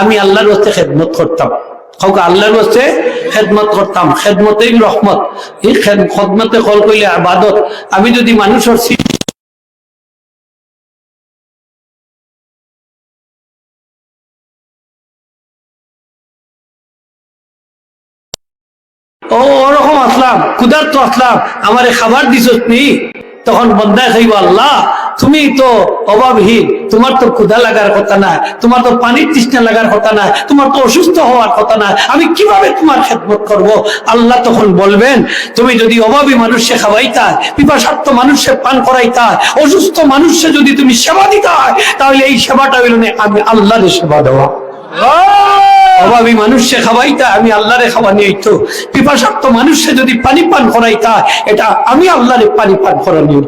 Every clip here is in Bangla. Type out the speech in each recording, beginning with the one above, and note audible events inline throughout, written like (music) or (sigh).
আমি আল্লাহর হস্তে খেদমত করতাম। হোক আল্লাহর হস্তে খেদমত করতাম। খেদমতেই রহমত। এই খেদ- খেদমতে কল কইলে আবাদত। আমি যদি মানুষের ওরকম আসলাম। ক্ষুধার্ত আসলাম। আমারে খাবার দিছ নি? তখন বন্দায় খাইব আল্লাহ। তুমি তো অভাবহীন, তোমার তো ক্ষুধা লাগার কথা না তোমার তো পানির তৃষ্ণা লাগার কথা না তোমার তো অসুস্থ হওয়ার কথা না আমি কীভাবে তোমার খেদমত করব? আল্লাহ তখন বলবেন, তুমি যদি অভাবী মানুষে খাওয়াইতা, পিপাসার্থ মানুষে পান করাইতা, অসুস্থ মানুষে যদি তুমি সেবা দিতা, তাহলে এই সেবাটা হইল আমি আল্লাহর সেবা দেওয়া। অভাবী মানুষে খাওয়াইতা, আমি আল্লাহরে খাওয়া নিয়ে তো পিপাসার্থ মানুষে যদি পানি পান করাইতা, এটা আমি আল্লাহরে পানি পান করা নিয়ে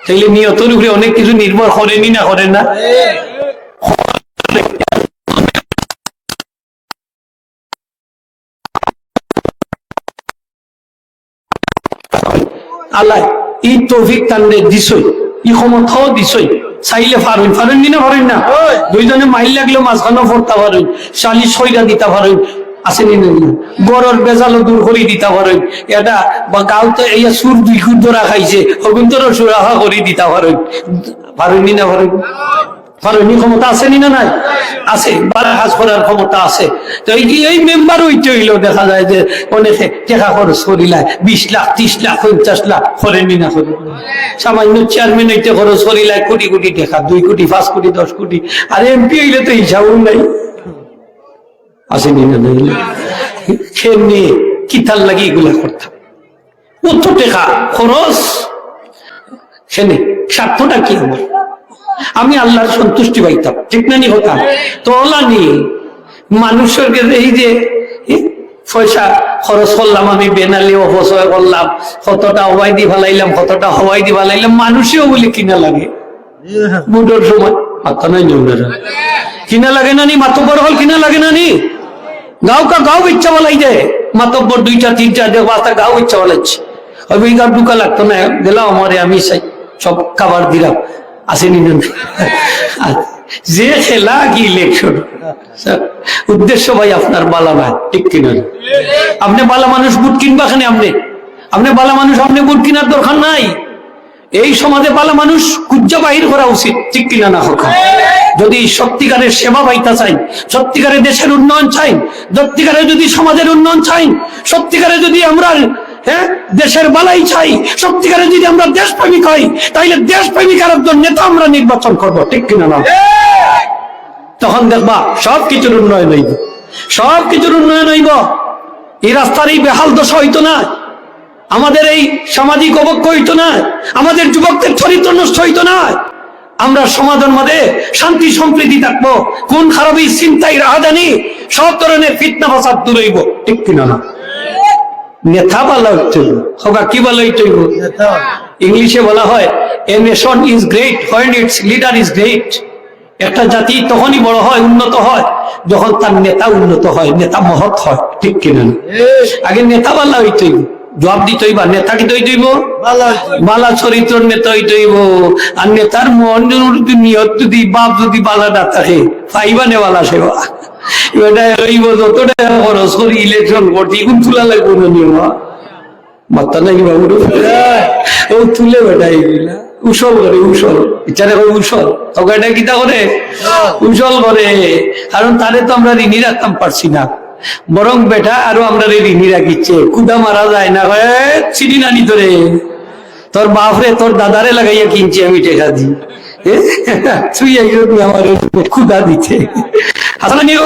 তাইলে নিয়তর উপরে অনেক কিছু নির্ভর করেনি না করে না? আল্লাহ ই তৌফিক তান্ডে দিছই ই ক্ষমতাও দিছই। চাইলে পারুন পারুন না পারুন না। দুইজনে মাইল লাগলেও মাঝখানেও পড়তে পারুন চালি ছয়টা দিতে পারুন আসেনি না গড়ের বেজালো দূর করে দিতে পারুন এটা বা গাঁওতে এই সুর দুই খুর খাইছে হগুন্তর সুরাহা করে দিতে পারুন পারুন না পারুন পারুনি ক্ষমতা নি নাই? আছে করার ক্ষমতা আছে। তো এই এই মেম্বার হইলেও দেখা যায় যে অনেকে খরচ করিলা বিশ লাখ, ত্রিশ লাখ, পঞ্চাশ লাখ, করেনি না করে সামান্য চেয়ারম্যান হইতে খরচ করিলা কোটি কোটি টাকা, দুই কোটি, পাঁচ কোটি, দশ কোটি। আর এমপি হইলে তো হিসাবও নাই। আসেনি না খেমনি কিতাল লাগি এগুলা করতাম কত টাকা খরচ। সেনে স্বার্থটা কি আমার? আমি আল্লাহর সন্তুষ্টি পাইতাম ঠিক না নি হতাম তো ওলা নি মানুষের এই যে পয়সা খরচ করলাম আমি বেনালি অপচয় করলাম কতটা হওয়াই দি ভালাইলাম কতটা হওয়াই দি ভালাইলাম মানুষেও বলে কিনা লাগে? বুটোর সময় মাথা নাই কিনা লাগে না নি? মাতব্বর হল কিনা লাগে না নি? গাঁও কা গাঁও ইচ্ছা বলাই দে। মাতব্বর দুইটা তিনটা দেখ পাঁচটা গাঁও ইচ্ছা বলাইছে। ওই বিঘা দুকা লাগতো না দিলাম আমারে আমি সব খাবার দিলাম। আসেনি যে খেলা কি ইলেকশন উদ্দেশ্য ভাই আপনার বালা ভাই, ঠিক কিনা আপনি বালা মানুষ বুট কিনবা খানে আপনি? আপনি বালা মানুষ, আপনি বুট কিনার দরকার নাই। এই সমাজে বালা মানুষ কুজ্জা বাহির করা উচিত, ঠিক কিনা না হোক যদি সত্যিকারের সেবা পাইতা চাই, সত্যিকারের দেশের উন্নয়ন চাই সত্যিকারে যদি সমাজের উন্নয়ন চাই সত্যিকারে যদি আমরা হ্যাঁ দেশের বালাই চাই সত্যিকারে যদি আমরা দেশপ্রেমিক হই, তাইলে দেশপ্রেমিকার একজন নেতা আমরা নির্বাচন করব, ঠিক কিনা না? তখন দেখবা সব কিছুর উন্নয়ন হইব। সব কিছুর উন্নয়ন হইব। এই রাস্তার এই বেহাল দশা হইতো না। আমাদের এই সামাজিক অবক্ষ হইতো না। আমাদের যুবকদের চরিত্র নষ্ট হইতো না। আমরা সমাজের মধ্যে শান্তি সম্প্রীতি থাকব। কোন খারাপই চিন্তাই রাহাজানি সব ধরনের ফিতনা ফাসাদ দূর হইব। ঠিক কিনা না? নেতা বলা হইতে হবা কি বলা হইতে ইংলিশে বলা হয় a nation is great when its leader is great একটা জাতি তখনই বড় হয় উন্নত হয় যখন তার নেতা উন্নত হয় নেতা মহৎ হয়। ঠিক কিনা না? আগে নেতা বালা হইতেই জবাব দিতেই বা নেতা কি তৈ দইব? বালা চরিত্র নেতা হইতেইব আর নেতার মন যদি নিয়ত যদি বাপ যদি বালা না থাকে পাইবা নেওয়ালা সেবা। এটা হইব যতটা খরচ করি ইলেকশন তুলা লাগবো না নিয়ম। মাত্তা নাকি ও তুলে বেটা এইগুলা উসল করে উসল। ইচ্ছারে করে উসল। তোকে এটা কিতা করে? উসল করে। কারণ তারে তো আমরা ঋণী রাখতাম পারছি না। বরং বেটা, আরও আমরা ঋণী রাখিচ্ছে কুদা মারা যায় না চিনি নানি তোরে তোর বাপরে, তোর দাদারে লাগাইয়া কিনছি আমি টেকা দি। (laughs) তুই আমার ক্ষুদা দিচ্ছে আসলে নিয়ে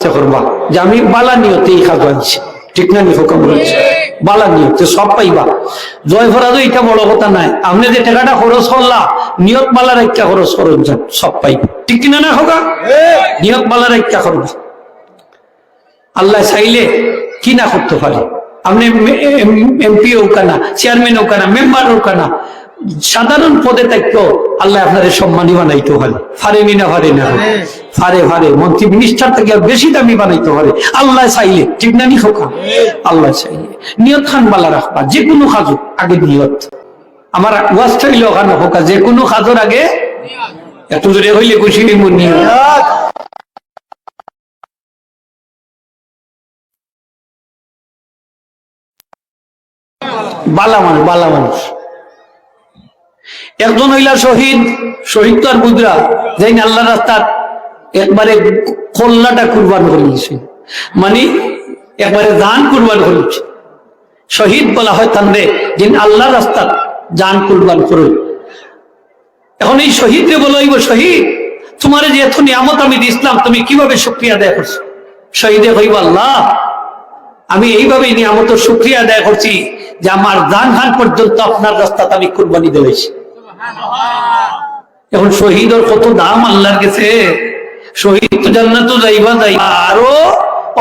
চেষ্টা করবা। যে আমি বালা নিয়তে এই ঠিক না, হুকুম রয়েছে। বালা নিয়তে সব পাইবা। জয় ফরাজও এটা বড় কথা নাই। আপনি যে টাকাটা খরচ করলা নিয়ত বালার একটা খরচ সব ঠিক কিনা না হোক নিয়ত একটা আল্লাহ চাইলে কি না করতে পারে? আপনি এমপি হোক না চেয়ারম্যান হোক না মেম্বার হোক না সাধারণ পদে থাকতো আল্লাহ আপনার সম্মানী বানাইতে পারে ফারেনি না ফারে না ফারে ফারে। মন্ত্রী মিনিস্টার থেকে বেশি দামি বানাইতে পারে আল্লাহ চাইলে ঠিক না নি খোকা? আল্লাহ চাইলে। নিয়ত খান বালা রাখবা যে কোনো কাজও আগে নিয়ত। আমার ওয়াজ চাইলে ওখানে হোকা যে কোনো কাজের আগে এত জোরে হইলে খুশি মন নিয়ত বালা মানুষ বালা মানুষ। একজন হইলা শহীদ শহীদ তো আর বুদরা যাই আল্লাহ রাস্তার একবারে কল্লাটা কুরবান করে দিয়েছে মানে একবারে দান কুরবান করেছে শহীদ বলা হয় তান্ডে যিন আল্লাহ রাস্তার জান কুরবান করুন। এখন এই শহীদকে বলইব শহীদ, তোমার যে এত নিয়ামত আমি দিয়েছিলাম, তুমি কীভাবে শুক্রিয়া আদায় করছ? শহীদে হইব আল্লাহ, আমি এইভাবে নিয়ামত শুক্রিয়া আদায় করছি যে আমার দান হান পর্যন্ত আপনার রাস্তাতে আমি কুরবানি দিয়েছি। এখন শহীদের কত দাম আল্লাহর কাছে? শহীদ তো জান্নাত যাইবা যাইবা। আরও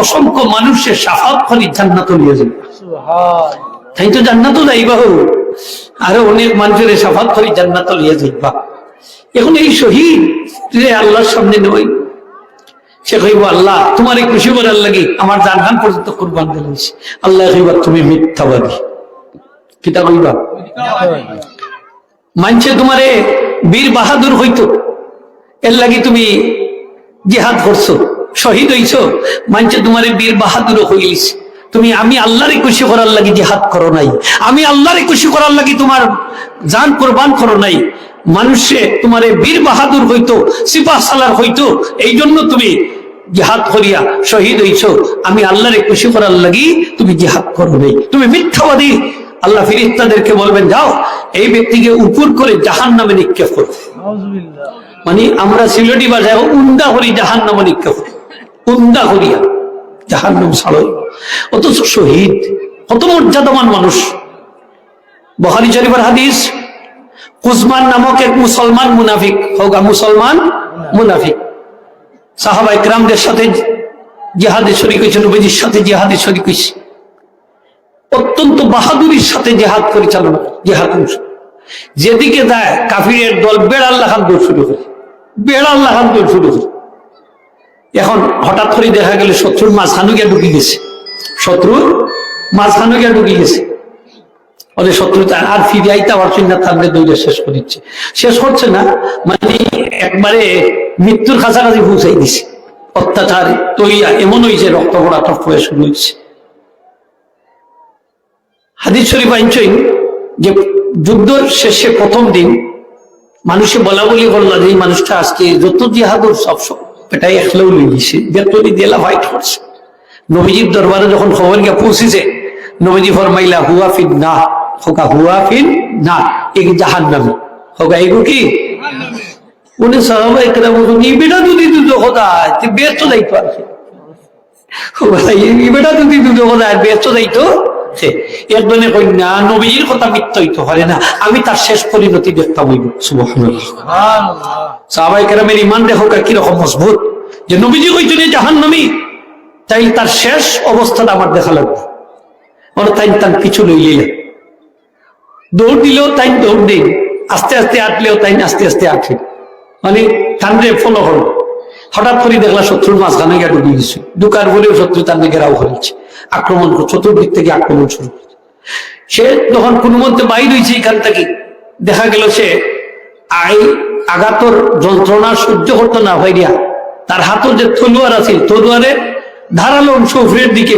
অসংখ্য মানুষের সাফাত করি জান্নাত নিয়ে যাবে। তাই তো জান্নাত যাইবা হো। আরও অনেক মানুষের সাফাত করি জান্নাত নিয়ে যাইবা। এখন এই শহীদ যে আল্লাহর সামনে নই সে কইব আল্লাহ তোমার এই খুশি করার লাগি আমার জানখান পর্যন্ত কুরবান দিয়েছি আল্লাহ কইবা তুমি মিথ্যাবাদী। কিতা কইবা? মানছে তোমারে বীর বাহাদুর হইতো। এর লাগি তুমি জিহাদ করছ, শহীদ হইছো, মানছে তোমারে বীর বাহাদুর হইলিস। তুমি, আমি আল্লাহরে খুশি করার লাগি জিহাদ করো নাই। আমি আল্লাহরে খুশি করার লাগি তোমার জান কোরবান করো নাই। মানুষে তোমারে বীর বাহাদুর হইতো, সিপাহ সালার হইতো এই জন্য তুমি জিহাদ করিয়া শহীদ হইছো। আমি আল্লাহরে খুশি করার লাগি তুমি জিহাদ করো নাই। তুমি মিথ্যাবাদী আল্লাহ ফিরিস্তাদেরকে বলবেন যাও এই ব্যক্তিকে উপর করে জাহান নামে নিক্ষেপ করো। মানে আমরা সিলেটি বাজায় উন্দা করি জাহান নামে নিক্ষেপ করি। উন্দা করিয়া জাহান নাম ছাড়ো। অথচ শহীদ কত মর্যাদামান মানুষ। বহারি শরীফের হাদিস কুসমান নামক এক মুসলমান মুনাফিক হোক মুসলমান মুনাফিক। সাহাবা ইকরামদের সাথে জিহাদে শরিক হয়েছে নবীজির সাথে জিহাদে শরিক হয়েছে। অত্যন্ত বাহাদুরির সাথে জেহাদ পরিচালনা, জেহাদ। যেদিকে দেয় কাফিরের দল বেড়াল লাখান দৌড় শুরু করে। বেড়াল লাখান দৌড় শুরু করে। এখন হঠাৎ করে দেখা গেল শত্রুর মাঝখানে গিয়ে ঢুকে গেছে। শত্রুর মাঝখানে গিয়ে ঢুকে গেছে। ওদের শত্রু আর ফিরে আইতে পারছি না থাকলে দৌড়ে শেষ করে দিচ্ছে। শেষ করছে না মানে একবারে মৃত্যুর কাছাকাছি পৌঁছাই দিছে। অত্যাচার তৈয়া এমন হয়েছে রক্ত পড়া টপ হয়ে শুরু হয়েছে। হাদিস শরীফ আইনছই যে যুদ্ধ শেষে প্রথম দিন মানুষে বলা বলি করল যে মানুষটা আজকে যত জিহাদুর সব সব এটাই একলেও লিখেছে বেতনি দিলা ফাইট করছে নবীজির দরবারে যখন খবর গিয়ে পৌঁছেছে, নবীজি ফরমাইলা, হুয়া ফিন না হোকা হুয়া ফিন না এক জাহান নামে হোকা এগো কি? উনি সাহাবা একরা বলুন এই বেটা যদি দুটো কথা তুই বেশ তো দায়িত্ব আছে এই বেটা যদি দুটো কথা বেশ তো আছে একজনে না, নবীজির কথা মিথ্যা হইতে পারে না। আমি তার শেষ পরিণতি দেখতাম হইব সাহাবাই কেরামের ইমান দেখো কীরকম মজবুত। যে নবীজি কইছেন এই জাহান নামি তাই তার শেষ অবস্থাটা আমার দেখা লাগবে। ওরা তাই তার পিছু লইলে দৌড় দিলেও তাই দৌড় দিন আস্তে আস্তে আটলেও তাই আস্তে আস্তে আটে। মানে তান্ডে ফলো করো হঠাৎ করে দেখলাম শত্রুর মাঝখানে গিয়ে ঢুকে গেছে ঢুকার পরেও শত্রু তান্ডে ঘেরাও করেছে আক্রমণ করে চতুর্দিক থেকে আক্রমণ শুরু করেছে সে যখন কোনো মধ্যে বাইর হয়েছে এখান থেকে। দেখা গেল সে আই আঘাতর যন্ত্রণা সহ্য করতো না ভাইরিয়া তার হাতও যে তলোয়ার আছে তলোয়ারের ধারালো অংশ উপরের দিকে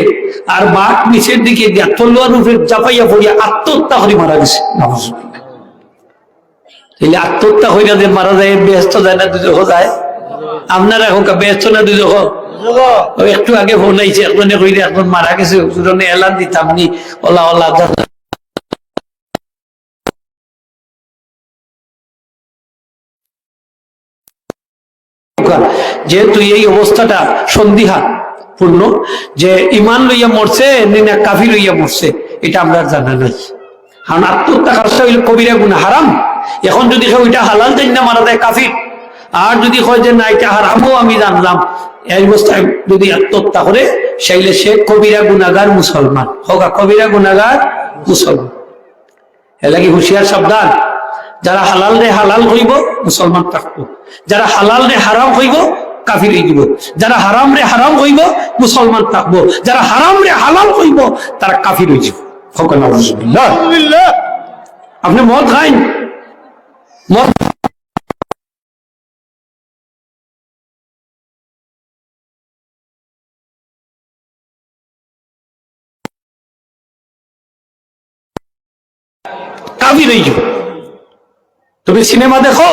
আর বাঘ নিচের দিকে দিয়া তলোয়ার উপরে চাপাইয়া পড়িয়া আত্মহত্যা করে মারা গেছে। আত্মহত্যা হইয়া যে মারা যায়, ব্যস্ত যায় না দুজো যায়। আপনারা এখন ব্যস্ত না দুজো ওই একটু আগে ফোন আইছে একজনে কইলে এখন মারা গেছে দুজনে এলান দিতাম নি ওলা ওলা যেহেতু এই অবস্থাটা সন্দিহা পূর্ণ যে ইমান লইয়া মরছে না কাফি লইয়া মরছে এটা আমরা জানা নাই। কারণ আত্মহত্যা কাজটা হইলে কবিরা গুণা হারাম। এখন যদি কেউ এটা হালাল দেন না মারা দেয় কাফির আর যদি কয় যে না এটা হারামও আমি জানলাম। এই অবস্থায় যদি আত্মহত্যা করে সেইলে সে কবিরা গুণাগার মুসলমান। হোক কবিরা গুণাগার মুসলমান। এলাকি হুঁশিয়ার সাবধান। যারা হালাল রে হালাল হইব মুসলমান থাকব। যারা হালাল রে হারাম হইব কাফির হয়ে যাব যারা হারাম রে হারাম হইব মুসলমান থাকব। যারা হারাম রে হালাল হইব তারা কাফির হয়ে যাব। আপনি মদ খাইন? মদ কাফির হয়ে যাব তুমি সিনেমা দেখো?